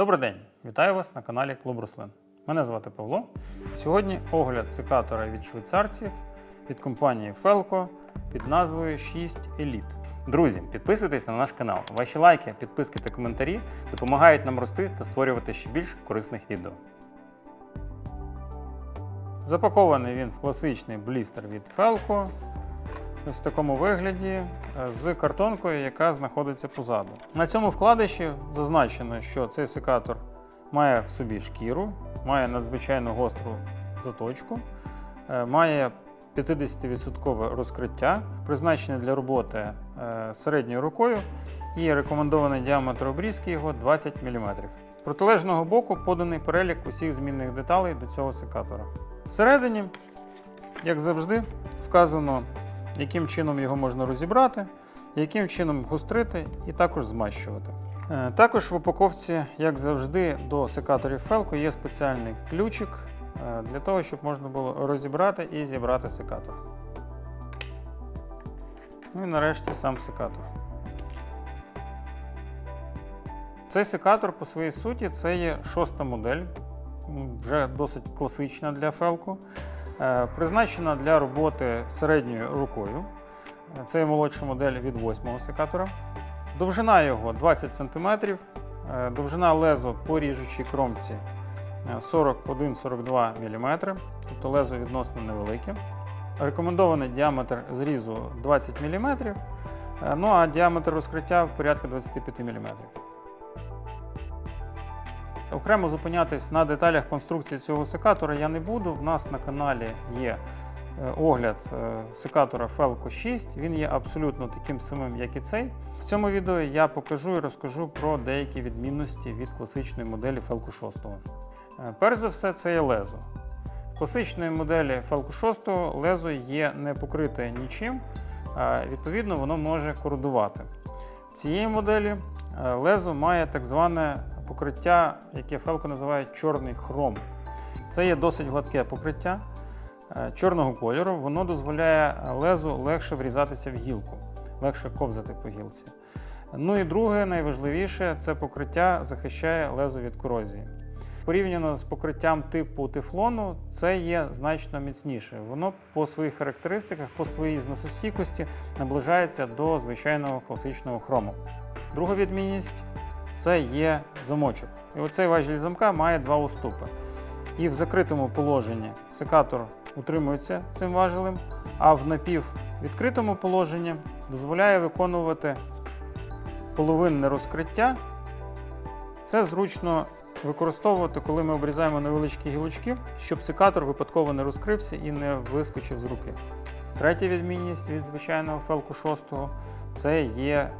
Добрий день! Вітаю вас на каналі Клуб Рослин. Мене звати Павло. Сьогодні огляд секатора від швейцарців від компанії Felco під назвою 6 Elite. Друзі, підписуйтесь на наш канал. Ваші лайки, підписки та коментарі допомагають нам рости та створювати ще більш корисних відео. Запакований він в класичний блістер від Felco. В такому вигляді е, з картонкою, яка знаходиться позаду. На цьому вкладиші зазначено, що цей секатор має в собі шкіру, має надзвичайно гостру заточку, е, має 50% розкриття, призначене для роботи е, середньою рукою, і рекомендований діаметр обрізки його 20 мм. З протилежного боку поданий перелік усіх змінних деталей до цього секатора. Всередині, як завжди, вказано яким чином його можна розібрати, яким чином гострити і також змащувати. Е, Також в упаковці, як завжди, до секаторів Felco є спеціальний ключик е, для того, щоб можна було розібрати і зібрати секатор. Ну і нарешті сам секатор. Цей секатор по своїй суті це є шоста модель, вже досить класична для Felco. Е, Призначена для роботи середньою рукою. Е, Це молодша модель від восьмого секатора. Довжина його 20 см, е, довжина лезо по ріжучій кромці е, 41-42 мм, тобто лезо відносно невелике. Рекомендований діаметр зрізу 20 мм, ну а діаметр розкриття порядка 25 мм. Окремо зупинятись на деталях конструкції цього секатора я не буду. В нас на каналі є е, огляд е, секатора Felco 6. Він є абсолютно таким самим, як і цей. В цьому відео я покажу і розкажу про деякі відмінності від класичної моделі Felco 6. Е, Перш за все, це є лезо. В класичної моделі Felco 6 лезо є не покрите нічим, а відповідно, воно може кородувати. В цієї моделі лезо має так зване покриття, яке Felco називає чорний хром. Це є досить гладке покриття е, чорного кольору. Воно дозволяє лезу легше врізатися в гілку, легше ковзати по гілці. Ну і друге, найважливіше, це покриття захищає лезо від корозії. Порівняно з покриттям типу тефлону, це є значно міцніше. Воно по своїх характеристиках, по своїй зносостійкості наближається до звичайного класичного хрому. Друга відмінність це є замочок. І оцей важіль замка має два уступи. І в закритому положенні секатор утримується цим важелем, а в напіввідкритому положенні дозволяє виконувати половинне розкриття. Це зручно використовувати, коли ми обрізаємо невеличкі гілочки, щоб секатор випадково не розкрився і не вискочив з руки. Третя відмінність від звичайного фелку 6 це є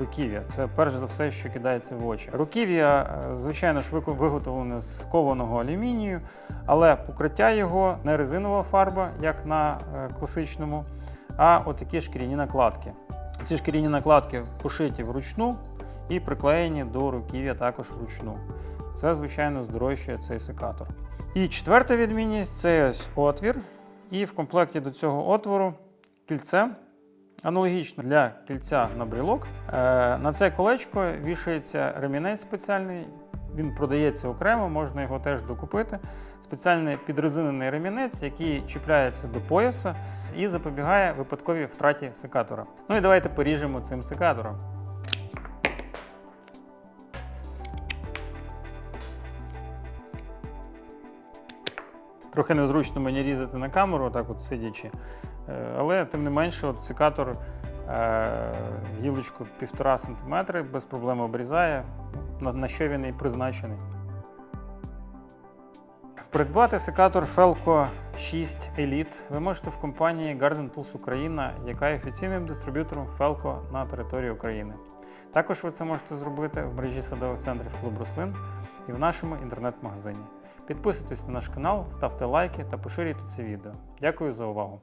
руків'я. Це перш за все, що кидається в очі. Руків'я, е, звичайно ж, виготовлене з кованого алюмінію, але покриття його не резинова фарба, як на е, класичному, а отакі шкіряні накладки. Ці шкіряні накладки пошиті вручну і приклеєні до руків'я також вручну. Це, звичайно, здорожчує цей секатор. І четверта відмінність це ось отвір. І в комплекті до цього отвору кільце. Аналогічно для кільця на брілок. Е, на це колечко вішається ремінець спеціальний. Він продається окремо, можна його теж докупити. Спеціальний підрезинений ремінець, який чіпляється до пояса і запобігає випадковій втраті секатора. Ну і давайте поріжемо цим секатором. Трохи незручно мені різати на камеру, так от сидячи. Е, Але тим не менше, от секатор е, гілочку 1,5 см без проблем обрізає, на, що він і призначений. Придбати секатор Felco 6 Elite ви можете в компанії Garden Tools Україна, яка є офіційним дистриб'ютором Felco на території України. Також ви це можете зробити в мережі садових центрів Клуб Рослин і в нашому інтернет-магазині. Підписуйтесь на наш канал, ставте лайки та поширюйте це відео. Дякую за увагу!